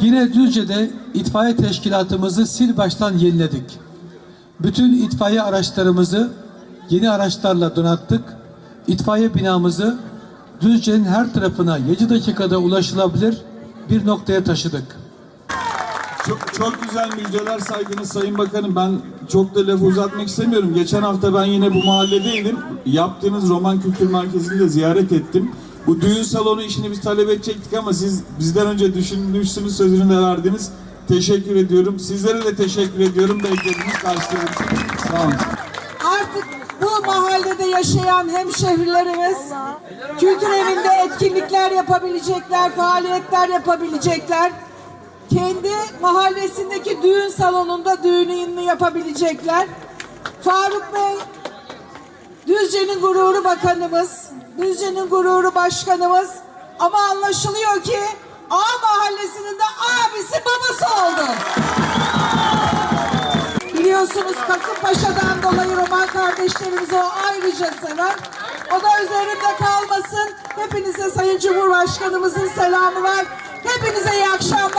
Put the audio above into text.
sene Düzce'de itfaiye teşkilatımızı sil baştan yeniledik. Bütün itfaiye araçlarımızı yeni araçlarla donattık. İtfaiye binamızı Düzce'nin her tarafına 7 dakikada ulaşılabilir bir noktaya taşıdık. Çok, çok güzel müjdeler saydınız Sayın Bakanım. Ben çok da lafı uzatmak istemiyorum. Geçen hafta ben yine bu mahalledeydim. Yaptığınız Roman Kültür Merkezi'ni de ziyaret ettim. Bu düğün salonu işini biz talep edecektik ama siz bizden önce düşünmüşsünüz, sözünü de verdiniz. Teşekkür ediyorum. Sizlere de teşekkür ediyorum. Beklediğiniz karşılığınız. Sağ olun. Artık bu mahallede yaşayan hemşehrilerimiz kültür evinde etkinlikler yapabilecekler, faaliyetler yapabilecekler. Kendi mahallesindeki düğün salonunda düğününü yapabilecekler. Faruk Bey, Düzce'nin gururu bakanımız, Düzce'nin gururu başkanımız ama anlaşılıyor ki A mahallesinin de abisi babası oldu. Biliyorsunuz Kasımpaşa'dan dolayı Roman kardeşlerimizi o ayrıca sever. O da üzerimde kalmasın. Hepinize Sayın Cumhurbaşkanımızın selamı var. Hepinize iyi akşamlar.